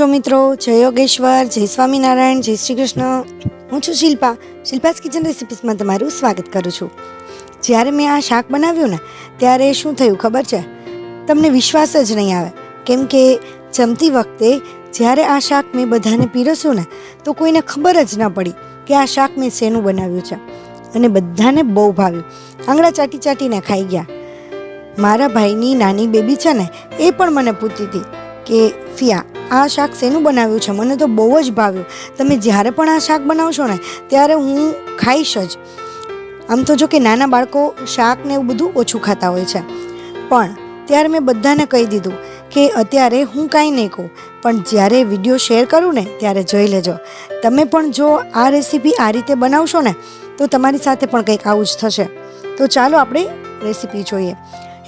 છો મિત્રો? જય યોગેશ્વર, જય સ્વામિનારાયણ, જય શ્રી કૃષ્ણ હું છું શિલ્પા. શિલ્પાસ કિચન રેસિપીસમાં તમારું સ્વાગત કરું છું. જ્યારે મેં આ શાક બનાવ્યું ને, ત્યારે શું થયું ખબર છે? તમને વિશ્વાસ જ નહીં આવે. કેમ કે જમતી વખતે જ્યારે આ શાક મેં બધાને પીરસ્યું ને, તો કોઈને ખબર જ ન પડી કે આ શાક મેં શેનું બનાવ્યું છે. અને બધાને બહુ ભાવ્યું. આંગળા ચાટી ચાટીને ખાઈ ગયા. મારા ભાઈની નાની બેબી છે ને, એ પણ મને પૂછતી હતી કે, ફિયા આ શાક શેનું બનાવ્યું છે? મને તો બહુ જ ભાવ્યું. તમે જ્યારે પણ આ શાક બનાવશો ને, ત્યારે હું ખાઈશ જ. આમ તો જો કે નાના બાળકો શાક ને એવું બધું ઓછું ખાતા હોય છે. પણ ત્યારે મેં બધાને કહી દીધું કે અત્યારે હું કાંઈ નહીં કહું, પણ જ્યારે વીડિયો શેર કરું ને, ત્યારે જોઈ લેજો. તમે પણ જો આ રેસીપી આ રીતે બનાવશો ને, તો તમારી સાથે પણ કંઈક આવું જ થશે. તો ચાલો આપણે રેસીપી જોઈએ.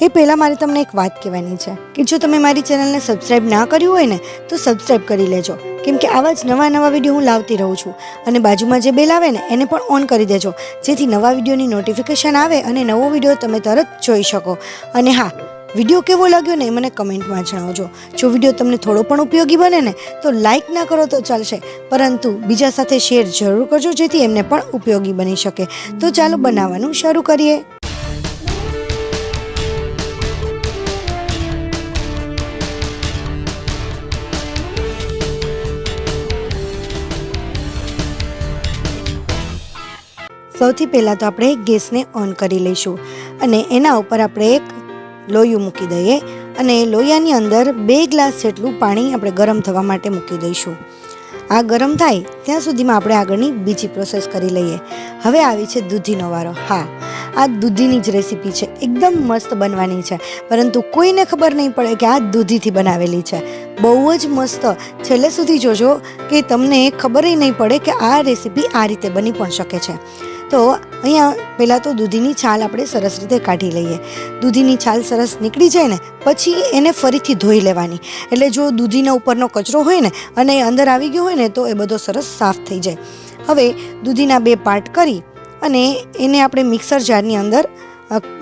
એ પહેલાં મારે તમને એક વાત કહેવાની છે કે જો તમે મારી ચેનલને સબસ્ક્રાઈબ ના કર્યું હોય ને, તો સબસ્ક્રાઈબ કરી લેજો. કેમ કે આવા જ નવા નવા વીડિયો હું લાવતી રહું છું. અને બાજુમાં જે બેલ આવે ને, એને પણ ઓન કરી દેજો. જેથી નવા વિડીયોની નોટિફિકેશન આવે અને નવો વીડિયો તમે તરત જોઈ શકો. અને હા, વીડિયો કેવો લાગ્યો ને એ મને કમેન્ટમાં જણાવજો. જો વીડિયો તમને થોડો પણ ઉપયોગી બને ને, તો લાઇક ના કરો તો ચાલશે. પરંતુ બીજા સાથે શેર જરૂર કરજો જેથી એમને પણ ઉપયોગી બની શકે. તો ચાલો બનાવવાનું શરૂ કરીએ. સૌથી પહેલાં તો આપણે ગેસને ઓન કરી લઈશું અને એના ઉપર આપણે એક લોયું મૂકી દઈએ અને લોયાની અંદર બે ગ્લાસ જેટલું પાણી આપણે ગરમ થવા માટે મૂકી દઈશું. આ ગરમ થાય ત્યાં સુધીમાં આપણે આગળની બીજી પ્રોસેસ કરી લઈએ. હવે આવી છે દૂધીનો વારો. હા, આ દૂધીની જ રેસીપી છે. એકદમ મસ્ત બનવાની છે. પરંતુ કોઈને ખબર નહીં પડે કે આ દૂધીથી બનાવેલી છે. બહુ જ મસ્ત. છેલ્લે સુધી જોજો કે તમને ખબર નહીં પડે કે આ રેસીપી આ રીતે બની પણ શકે છે. તો અહીંયા પહેલાં તો દૂધીની છાલ આપણે સરસ રીતે કાઢી લઈએ. દૂધીની છાલ સરસ નીકળી જાય ને, પછી એને ફરીથી ધોઈ લેવાની. એટલે જો દૂધીના ઉપરનો કચરો હોય ને, અને એ અંદર આવી ગયો હોય ને, તો એ બધો સરસ સાફ થઈ જાય. હવે દૂધીના બે પાર્ટ કરી અને એને આપણે મિક્સર જારની અંદર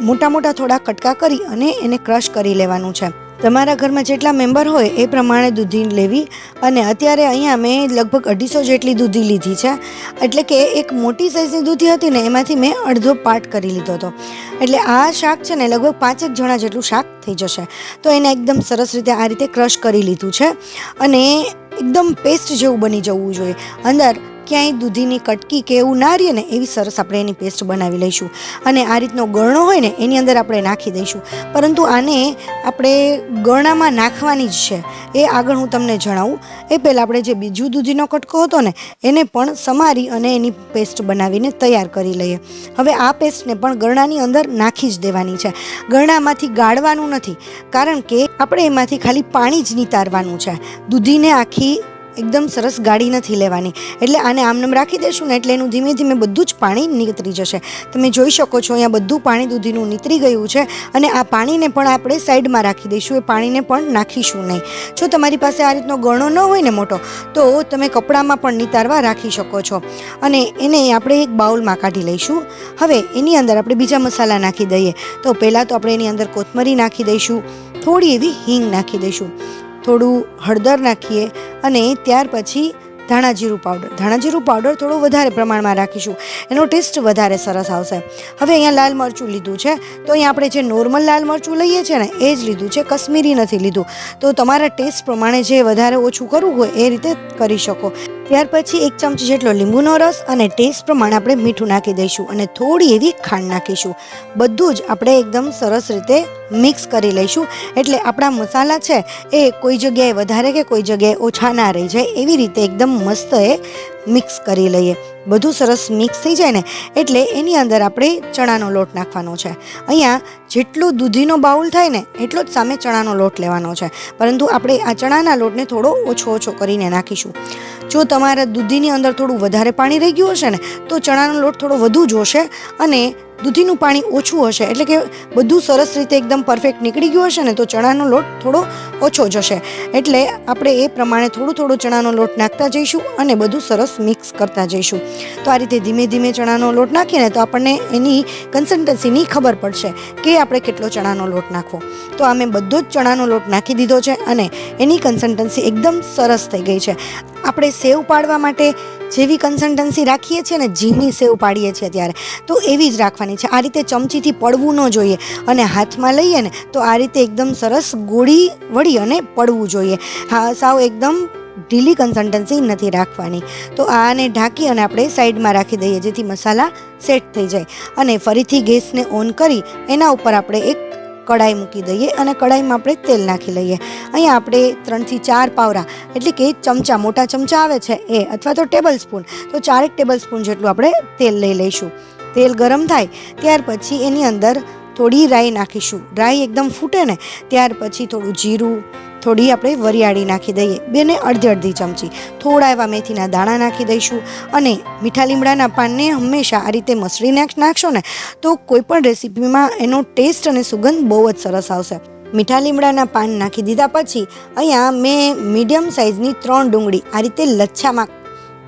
મોટા મોટા થોડા કટકા કરી અને એને ક્રશ કરી લેવાનું છે. તમારા ઘરમાં જેટલા મેમ્બર હોય એ પ્રમાણે દૂધી લેવી અને અત્યારે અહીંયા મેં લગભગ અઢીસો જેટલી દૂધી લીધી છે. એટલે કે એક મોટી સાઇઝની દૂધી હતી ને એમાંથી મેં અડધો પાર્ટ કરી લીધો હતો. એટલે આ શાક છે ને લગભગ પાંચેક જણા જેટલું શાક થઈ જશે. તો એને એકદમ સરસ રીતે આ રીતે ક્રશ કરી લીધું છે. અને એકદમ પેસ્ટ જેવું બની જવું જોઈએ. અંદર ક્યાંય દૂધીની કટકી કે એવું ના રહીએ ને એવી સરસ આપણે એની પેસ્ટ બનાવી લઈશું. અને આ રીતનો ગળણો હોય ને એની અંદર આપણે નાખી દઈશું. પરંતુ આને આપણે ગળણામાં નાખવાની જ છે. એ આગળ હું તમને જણાવું. એ પહેલાં આપણે જે બીજું દૂધીનો કટકો હતો ને, એને પણ સમારી અને એની પેસ્ટ બનાવીને તૈયાર કરી લઈએ. હવે આ પેસ્ટને પણ ગળણાની અંદર નાખી જ દેવાની છે. ગળણામાંથી ગાળવાનું નથી. કારણ કે આપણે એમાંથી ખાલી પાણી જ નિતારવાનું છે. દૂધીને આખી એકદમ સરસ ગાડી નથી લેવાની. એટલે આને આમનામ રાખી દેશું ને એટલે એનું ધીમે ધીમે બધું જ પાણી નીતરી જશે. તમે જોઈ શકો છો અહીંયા બધું પાણી દૂધીનું નીતરી ગયું છે અને આ પાણીને પણ આપણે સાઈડમાં રાખી દઈશું. એ પાણીને પણ નાખીશું નહીં. જો તમારી પાસે આ રીતનો ગણો ન હોય ને મોટો, તો તમે કપડામાં પણ નિતારવા રાખી શકો છો. અને એને આપણે એક બાઉલમાં કાઢી લઈશું. હવે એની અંદર આપણે બીજા મસાલા નાખી દઈએ. તો પહેલાં તો આપણે એની અંદર કોથમરી નાખી દઈશું. થોડી એવી હિંગ નાખી દઈશું. થોડું હળદર નાખીએ અને ત્યાર પછી ધાણા જીરું પાવડર ધાણા જીરું પાવડર થોડું વધારે પ્રમાણમાં રાખીશું. એનો ટેસ્ટ વધારે સરસ આવશે. હવે અહીંયા લાલ મરચું લીધું છે. તો અહીંયા આપણે જે નોર્મલ લાલ મરચું લઈએ છીએ ને, એ જ લીધું છે. કશ્મીરી નથી લીધું. તો તમારા ટેસ્ટ પ્રમાણે જે વધારે ઓછું કરવું હોય એ રીતે કરી શકો. ત્યાર પછી એક ચમચી જેટલો લીંબુનો રસ અને ટેસ્ટ પ્રમાણે આપણે મીઠું નાખી દઈશું અને થોડી એવી ખાંડ નાખીશું. બધું જ આપણે એકદમ સરસ રીતે મિક્સ કરી લઈશું. એટલે આપણા મસાલા છે એ કોઈ જગ્યાએ વધારે કે કોઈ જગ્યાએ ઓછા ના રહી જાય એવી રીતે એકદમ મસ્ત એ મિક્સ કરી લઈએ. બધું સરસ મિક્સ થઈ જાય ને, એટલે એની અંદર આપણે ચણાનો લોટ નાખવાનો છે. અહીંયા જેટલું દૂધીનો બાઉલ થાય ને, એટલો જ સામે ચણાનો લોટ લેવાનો છે. પરંતુ આપણે આ ચણાના લોટને થોડો ઓછો ઓછો કરીને નાખીશું. જો તમારા દૂધીની અંદર થોડું વધારે પાણી રહી ગયું હશે ને, તો ચણાનો લોટ થોડો વધુ જોશે અને દૂધીનું પાણી ઓછું હશે. એટલે કે બધું સરસ રીતે એકદમ પરફેક્ટ નીકળી ગયું હશે ને તો ચણાનો લોટ થોડો ઓછો જશે એટલે આપણે એ પ્રમાણે થોડું થોડું ચણાનો લોટ નાખતા જઈશું અને બધું સરસ મિક્સ કરતા જઈશું. તો આ રીતે ધીમે ધીમે ચણાનો લોટ નાખીએ ને તો આપણને એની કન્સિસ્ટન્સીની ખબર પડશે કે આપણે કેટલો ચણાનો લોટ નાખવો. તો અમે બધો જ ચણાનો લોટ નાખી દીધો છે અને એની કન્સિસ્ટન્સી એકદમ સરસ થઈ ગઈ છે. આપણે સેવ પાડવા માટે જેવી કન્સલ્ટન્સી રાખીએ છીએ ને ઝીણી સેવ પાડીએ છીએ ત્યારે, તો એવી જ રાખવાની છે. આ રીતે ચમચીથી પડવું ન જોઈએ અને હાથમાં લઈએ ને, તો આ રીતે એકદમ સરસ ગોળી વળી અને પડવું જોઈએ. હા, સાવ એકદમ ઢીલી કન્સલ્ટન્સી નથી રાખવાની. તો આને ઢાંકી અને આપણે સાઈડમાં રાખી દઈએ, જેથી મસાલા સેટ થઈ જાય. અને ફરીથી ગેસને ઓન કરી, એના ઉપર આપણે એક કડાઈ મૂકી દઈએ અને કડાઈમાં આપણે તેલ નાખી લઈએ. અહીંયા આપણે ત્રણથી ચાર પાવરા, એટલે કે ચમચા, મોટા ચમચા આવે છે એ, અથવા તો ટેબલ સ્પૂન તો ચારેક ટેબલ સ્પૂન જેટલું આપણે તેલ લઈ લઈશું. તેલ ગરમ થાય, ત્યાર પછી એની અંદર થોડી રાઈ નાખીશું. રાઈ એકદમ ફૂટે ને, ત્યાર પછી થોડું જીરું થોડી આપણે વરિયાળી નાખી દઈએ. બેને અડધી અડધી ચમચી. થોડા એવા મેથીના દાણા નાખી દઈશું અને મીઠા લીમડાના પાનને હંમેશા આ રીતે મસળી નાખ નાખશો ને તો કોઈપણ રેસીપીમાં એનો ટેસ્ટ અને સુગંધ બહુ જ સરસ આવશે. મીઠા લીમડાના પાન નાખી દીધા પછી અહીંયા મેં મીડિયમ સાઇઝની ત્રણ ડુંગળી આ રીતે લચ્છામાં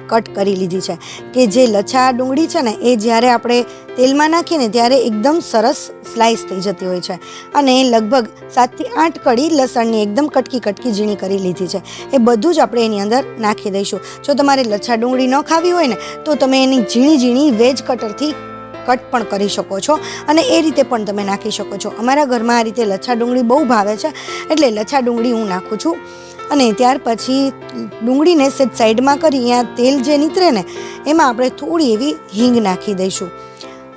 કટ કરી લીધી છે. કે જે લચ્છા ડુંગળી છે ને, એ જ્યારે આપણે તેલમાં નાખીએ ને, ત્યારે એકદમ સરસ સ્લાઇસ થઈ જતી હોય છે. અને લગભગ સાતથી આઠ કડી લસણની એકદમ કટકી કટકી ઝીણી કરી લીધી છે. એ બધું જ આપણે એની અંદર નાખી દઈશું. જો તમારે લચ્છા ડુંગળી ન ખાવી હોય ને, તો તમે એની ઝીણી ઝીણી વેજ કટરથી કટ પણ કરી શકો છો. અને એ રીતે પણ તમે નાખી શકો છો. અમારા ઘરમાં આ રીતે લચ્છા ડુંગળી બહુ ભાવે છે. એટલે લચ્છા ડુંગળી હું નાખું છું. અને ત્યાર પછી ડુંગળીને સેજ સાઈડમાં કરી, અહીંયા તેલ જે નીતરે ને, એમાં આપણે થોડી એવી હિંગ નાખી દઈશું.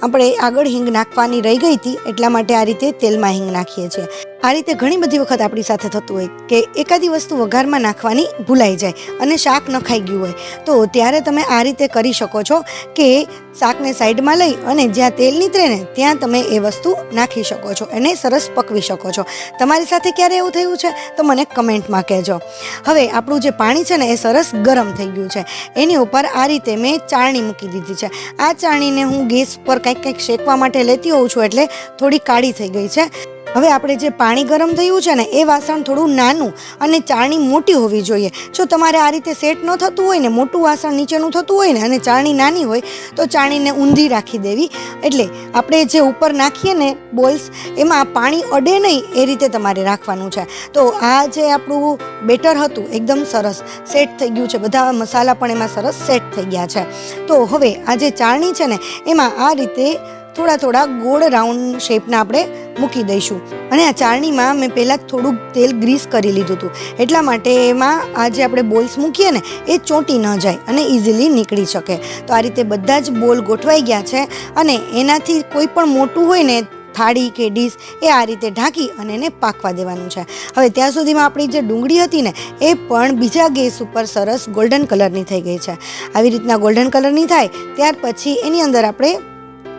આપણે આગળ હિંગ નાખવાની રહી ગઈ હતી, એટલા માટે આ રીતે તેલમાં હિંગ નાખીએ છીએ. આ રીતે ઘણી બધી વખત આપણી સાથે થતું હોય કે એકાદી વસ્તુ વઘારમાં નાખવાની ભૂલાઈ જાય અને શાક ન ખાઈ ગયું હોય. તો ત્યારે તમે આ રીતે કરી શકો છો કે શાકને સાઈડમાં લઈ અને જ્યાં તેલ નીતરે ને ત્યાં તમે એ વસ્તુ નાખી શકો છો એને સરસ પકવી શકો છો. તમારી સાથે ક્યારે એવું થયું છે? તો મને કમેન્ટમાં કહેજો. હવે આપણું જે પાણી છે ને એ સરસ ગરમ થઈ ગયું છે. એની ઉપર આ રીતે મેં ચાળણી મૂકી દીધી છે. આ ચાળણીને હું ગેસ પર કંઈક કંઈક શેકવા માટે લેતી હોઉં છું એટલે થોડી કાળી થઈ ગઈ છે. હવે આપણે જે પાણી ગરમ થયું છે ને, એ વાસણ થોડું નાનું અને ચાળણી મોટી હોવી જોઈએ. જો તમારે આ રીતે સેટ ન થતું હોય ને, મોટું વાસણ નીચેનું થતું હોય ને, અને ચાળણી નાની હોય, તો ચાળણીને ઊંધી રાખી દેવી. એટલે આપણે જે ઉપર નાખીએ ને બોલ્સ, એમાં પાણી અડે નહીં, એ રીતે તમારે રાખવાનું છે. તો આ જે આપણું બેટર હતું, એકદમ સરસ સેટ થઈ ગયું છે. બધા મસાલા પણ એમાં સરસ સેટ થઈ ગયા છે. તો હવે આ જે ચાળણી છે ને, એમાં આ રીતે થોડા થોડા ગોળ રાઉન્ડ શેપના આપણે મૂકી દઈશું. અને આ ચાળણીમાં મેં પહેલાં થોડુંક તેલ ગ્રીસ કરી લીધું હતું. એટલા માટે એમાં આ જે આપણે બોલ્સ મૂકીએ ને, એ ચોંટી ન જાય અને ઇઝીલી નીકળી શકે. તો આ રીતે બધા જ બોલ ગોઠવાઈ ગયા છે અને એનાથી કોઈ પણ મોટું હોય ને, થાળી કે ડીશ, એ આ રીતે ઢાંકી અને એને પાકવા દેવાનું છે. હવે ત્યાં સુધીમાં આપણી જે ડુંગળી હતી ને, એ પણ બીજા ગેસ ઉપર સરસ ગોલ્ડન કલરની થઈ ગઈ છે. આવી રીતના ગોલ્ડન કલરની થાય, ત્યાર પછી એની અંદર આપણે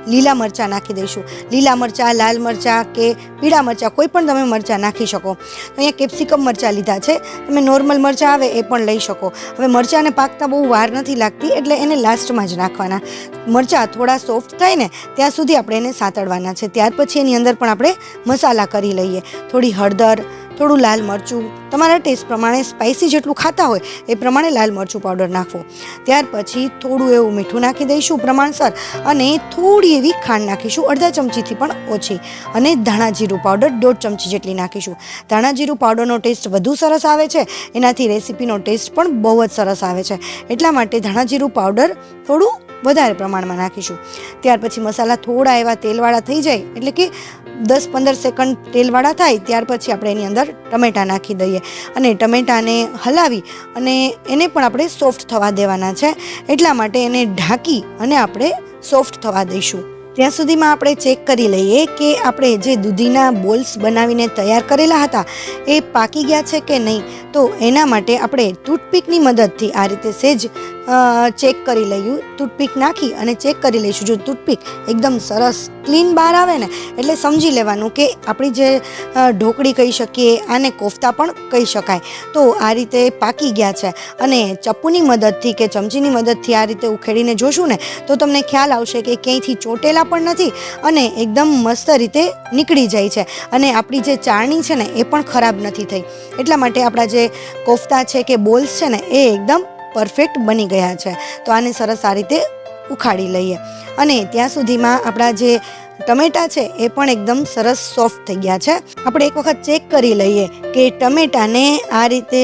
લીલા મરચાં નાખી દઈશું. લીલા મરચાં, લાલ મરચાં કે પીળા મરચાં, કોઈ પણ તમે મરચાં નાખી શકો. અહીંયા કેપ્સિકમ મરચાં લીધા છે. તમે નોર્મલ મરચાં આવે એ પણ લઈ શકો. હવે મરચાંને પાકતા બહુ વાર નથી લાગતી એટલે એને લાસ્ટમાં જ નાખવાના. મરચાં થોડા સોફ્ટ થાય ને, ત્યાં સુધી આપણે એને સાતળવાના છે. ત્યાર પછી એની અંદર પણ આપણે મસાલા કરી લઈએ. થોડી હળદર થોડું લાલ મરચું, તમારા ટેસ્ટ પ્રમાણે સ્પાઇસી જેટલું ખાતા હોય એ પ્રમાણે લાલ મરચું પાવડર નાખવો ત્યાર પછી થોડું એવું મીઠું નાખી દઈશું પ્રમાણસર અને થોડી એવી ખાંડ નાખીશું, અડધા ચમચીથી પણ ઓછી. અને ધાણા જીરું પાવડર દોઢ ચમચી જેટલી નાખીશું. ધાણા જીરું પાવડરનો ટેસ્ટ વધુ સરસ આવે છે, એનાથી રેસીપીનો ટેસ્ટ પણ બહુ જ સરસ આવે છે. એટલા માટે ધાણા જીરું પાવડર થોડું વધારે પ્રમાણમાં નાખીશું. ત્યાર પછી મસાલા થોડા એવા તેલવાળા થઈ જાય, એટલે કે દસ પંદર સેકન્ડ તેલવાળા થાય, ત્યાર પછી આપણે એની અંદર ટમેટાં નાખી દઈએ. અને ટમેટાને હલાવી અને એને પણ આપણે સોફ્ટ થવા દેવાના છે. એટલા માટે એને ઢાંકી અને આપણે સોફ્ટ થવા દઈશું. ત્યાં સુધીમાં આપણે ચેક કરી લઈએ કે આપણે જે દૂધીના બોલ્સ બનાવીને તૈયાર કરેલા હતા, એ પાકી ગયા છે કે નહીં. તો એના માટે આપણે ટૂથપીકની મદદથી આ રીતે સેજ ચેક કરી લઈશું ટૂથપીક નાખી અને ચેક કરી લઈશું. જો ટૂથપીક એકદમ સરસ ક્લીન બહાર આવે ને, એટલે સમજી લેવાનું કે આપણી જે ઢોકળી કહી શકીએ, આને કોફતા પણ કહી શકાય. તો આ રીતે પાકી ગયા છે. અને ચપ્પુની મદદથી કે ચમચીની મદદથી આ રીતે ઉખેડીને જોશું ને, તો તમને ખ્યાલ આવશે કે ક્યાંયથી ચોટેલા પણ નથી અને એકદમ મસ્ત રીતે નીકળી જાય છે. અને આપણી જે ચાળણી છે ને, એ પણ ખરાબ નથી થઈ. એટલા માટે આપણા જે કોફતા છે કે બોલ્સ છે ને, એ એકદમ પરફેક્ટ બની ગયા છે. તો આને સરસ આ રીતે ઉખાડી લઈએ. અને ત્યાં સુધીમાં આપણા જે ટમેટા છે એ પણ એકદમ સરસ સોફ્ટ થઈ ગયા છે. આપણે એક વખત ચેક કરી લઈએ કે ટમેટાને આ રીતે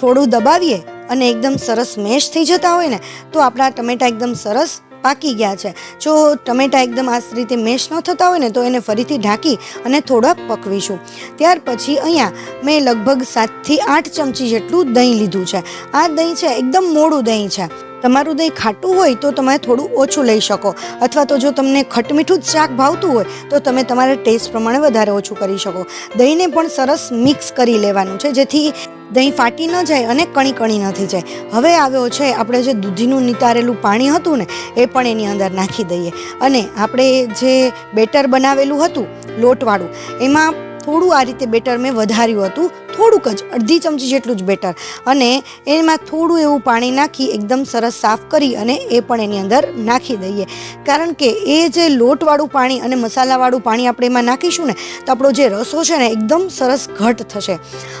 થોડું દબાવીએ અને એકદમ સરસ મેશ થઈ જતા હોય ને, તો આપણા ટમેટા એકદમ સરસ પાકી ગયા છે. જો ટમેટા એકદમ આ રીતે મેશ ન થતા હોય ને, તો એને ફરીથી ઢાંકી અને થોડા પકવીશું. ત્યાર પછી અહીંયા મેં લગભગ સાતથી આઠ ચમચી જેટલું દહીં લીધું છે. આ દહીં છે, એકદમ મોડું દહીં છે. તમારું દહીં ખાટું હોય તો તમે થોડું ઓછું લઈ શકો. અથવા તો જો તમને ખટમીઠું જ શાક ભાવતું હોય, તો તમે તમારા ટેસ્ટ પ્રમાણે વધારે ઓછું કરી શકો. દહીંને પણ સરસ મિક્સ કરી લેવાનું છે, જેથી દહીં ફાટી ન જાય અને કણી કણી ન થઈ જાય. હવે આવ્યો છે આપણે જે દૂધીનું નિતારેલું પાણી હતું ને, એ પણ એની અંદર નાખી દઈએ. અને આપણે જે બેટર બનાવેલું હતું, લોટવાળું, એમાં થોડું આ રીતે બેટર મેં વધાર્યું હતું. થોડુંક જ, અડધી ચમચી જેટલું જ બેટર. અને એમાં થોડું એવું પાણી નાખી એકદમ સરસ સાફ કરી અને એ પણ એની અંદર નાખી દઈએ. કારણ કે એ જે લોટવાળું પાણી અને મસાલાવાળું પાણી આપણે એમાં નાખીશું ને, તો આપણો જે રસો છે ને એકદમ સરસ ઘટ થશે.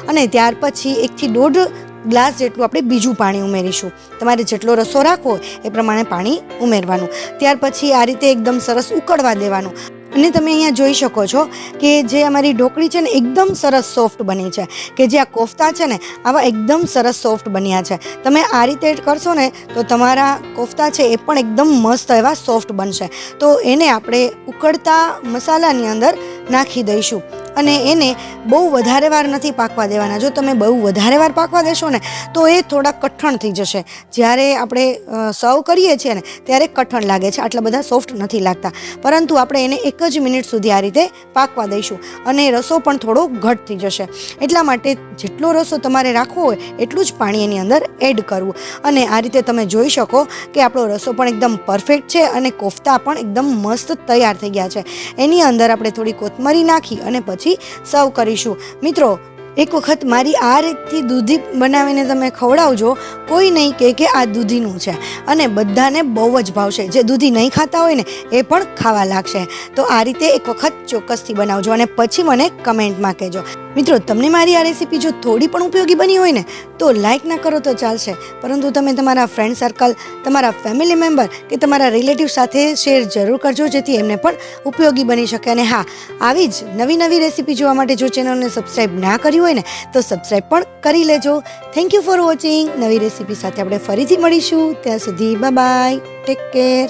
અને ત્યાર પછી એકથી દોઢ ગ્લાસ જેટલું આપણે બીજું પાણી ઉમેરીશું. તમારે જેટલો રસો રાખવો એ પ્રમાણે પાણી ઉમેરવાનું. ત્યાર પછી આ રીતે એકદમ સરસ ઉકળવા દેવાનું. અને તમે અહીંયા જોઈ શકો છો કે જે અમારી ઢોકળી છે ને એકદમ સરસ સોફ્ટ બની છે. કે જે આ કોફતા છે ને આવા એકદમ સરસ સોફ્ટ બન્યા છે. તમે આ રીતે કરશો ને તો તમારા કોફતા છે એ પણ એકદમ મસ્ત એવા સોફ્ટ બનશે. તો એને આપણે ઉકળતા મસાલાની અંદર નાખી દઈશું. અને એને બહુ વધારે વાર નથી પાકવા દેવાના. જો તમે બહુ વધારે વાર પાકવા દેશો ને તો એ થોડા કઠણ થઈ જશે. જ્યારે આપણે સર્વ કરીએ છીએ ને ત્યારે કઠણ લાગે છે. આટલા બધા સોફ્ટ નથી લાગતા. પરંતુ આપણે એને એક જ મિનિટ સુધી આ રીતે પાકવા દઈશું અને રસો પણ થોડો ઘટ થઈ જશે. એટલા માટે જેટલો રસો તમારે રાખવો હોય એટલું જ પાણી એની અંદર એડ કરવું. અને આ રીતે તમે જોઈ શકો કે આપણો રસો પણ એકદમ પરફેક્ટ છે અને કોફતા પણ એકદમ મસ્ત તૈયાર થઈ ગયા છે. એની અંદર આપણે થોડી કોથમરી નાખી અને પછી સર્વ કરીશું. મિત્રો એક વખત મારી આ રીતથી દૂધી બનાવીને તમે ખવડાવજો, કોઈ નહીં કહે કે આ દૂધીનું છે. અને બધાને બહુ જ ભાવશે. જે દૂધી નહીં ખાતા હોય ને, એ પણ ખાવા લાગશે. તો આ રીતે એક વખત ચોક્કસથી બનાવજો અને પછી મને કમેન્ટમાં કહેજો. મિત્રો, તમને મારી આ રેસીપી જો થોડી પણ ઉપયોગી બની હોય ને, તો લાઈક ના કરો તો ચાલશે. પરંતુ તમે તમારા ફ્રેન્ડ સર્કલ, તમારા ફેમિલી મેમ્બર કે તમારા રિલેટિવ સાથે શેર જરૂર કરજો, જેથી એમને પણ ઉપયોગી બની શકે. અને હા, આવી જ નવી નવી રેસીપી જોવા માટે જો ચેનલને સબસ્ક્રાઈબ ના કર્યું હોય ને, તો સબસ્ક્રાઈબ પણ કરી લેજો. થેન્ક યુ ફોર વોચિંગ નવી રેસીપી સાથે આપણે ફરીથી મળીશું. ત્યાં સુધી બાય ટેક કેર